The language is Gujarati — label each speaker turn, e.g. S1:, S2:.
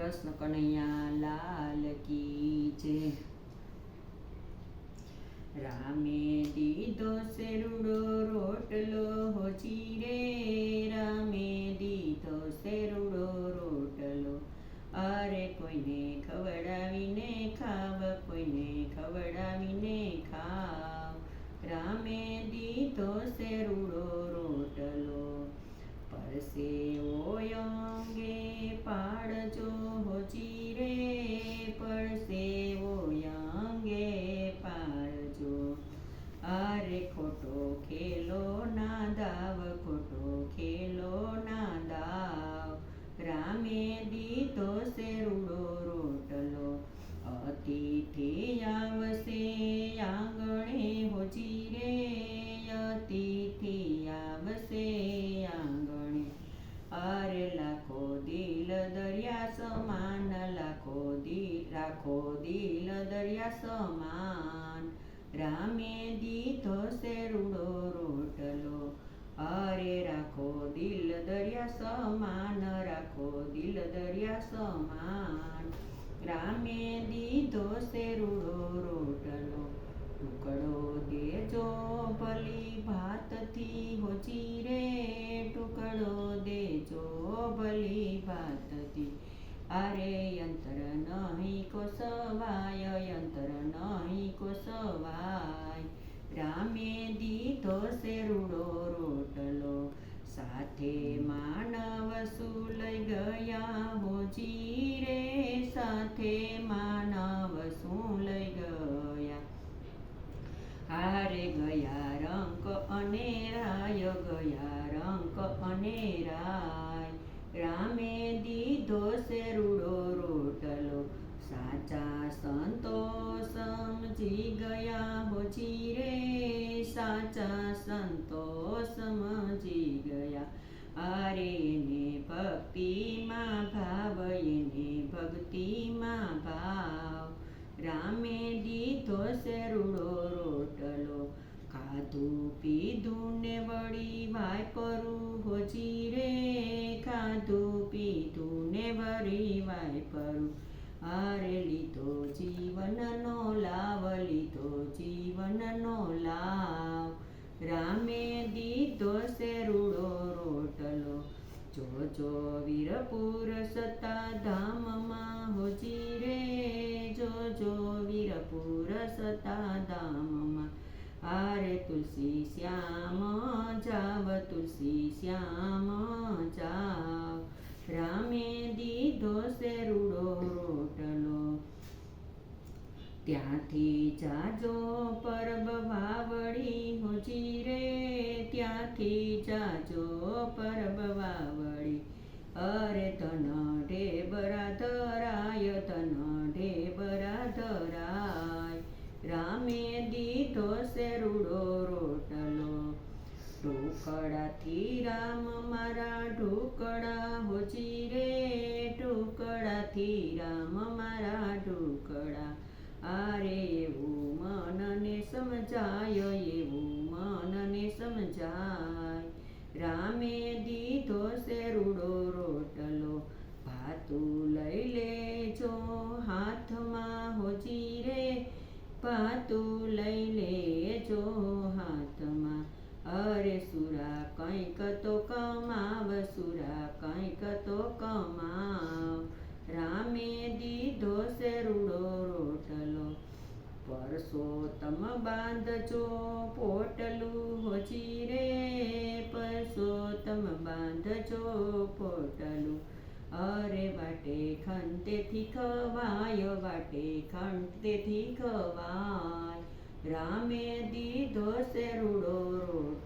S1: કૃષ્ણ કનૈયા લાલ કી જય. રામે દીધો શેરુડો, રોટલો હોચી રે. રામે દીધો શેરુડો, રોટલો. અરે કોઈને ખવડાવીને ખાવ, કોઈને ખવડાવીને ખાવ. રામે દીધો શેરુડો દરિયા સમાન, લાખો દિલ રાખો દિલ દરિયા સમાન. રામે દીધો શેરુડો રોટલો. અરે રાખો દિલ દરિયા સમાન, રાખો દિલ દરિયા સમાન. રામે દીધો શેરુડો રોટલો. ટુકડો દેજો ભલી ભાતથી હોજી રે. ટુકડો દેજો ભલી ભાતથી. અરે યંત્ર નહીં કોસવાય, યંત્ર નહીં કોસવાય. રામે દીધો શેરુડો રોટલો રાય રામે દીધો શેરુડો રોટલો સાચા સંતો સમજી ગયા હોજી રે સાચા સંતો સમજી ગયા અરે ને ભક્તિમાં ભાવ એને ભક્તિમાં ભાવ રામે દીધો શેરુડો રોટલો ખાધું, પીધું ને વળી વાયપરું હોજી રે. ખાધું, પીધું ને વળી વાયપરું અરે લીધો જીવનનો લાવ, લીધો જીવનનો લાવ. રામે દીધો શેરુડો રોટલો. જો જો વીરપુર સતા ધામમાં હોજી રે. જો જો વીરપુર સતા ધામમાં આરે તુલસી શ્યામ જાવ તુલસી શ્યામ જાવ રામે દીધો શેરુડો રોટલો ત્યાંથી જાજો પરબ વાવડી હોજી રે ત્યાંથી જાજો પરબ વાવડી ઢોકળાથી રામ મારા ઢોકળા હોજી રે ટુકડાથી રામ મારા ઢોકળા. આરે એવું મનને સમજાય, એવું મનને સમજાય. રામે દીધો શેરુડો રોટલો, ભાતું લઈ લેજો હાથમાં હોજી રે ભાતું લઈ લેજો હાથમાં અરે સુરા, કંઈક તો કમાવ, સુરા, કંઈક તો કમાવ. રામે દીધો શેરુડો રોટલો. પરસોતમ બાંધજો પોટલું હોજી રે. પરસોતમ બાંધજો પોટલું. અરે વાટે ખંતેથી ખવાય, વાટે ખંતેથી ખવાય. રામે દીધો શેરુડો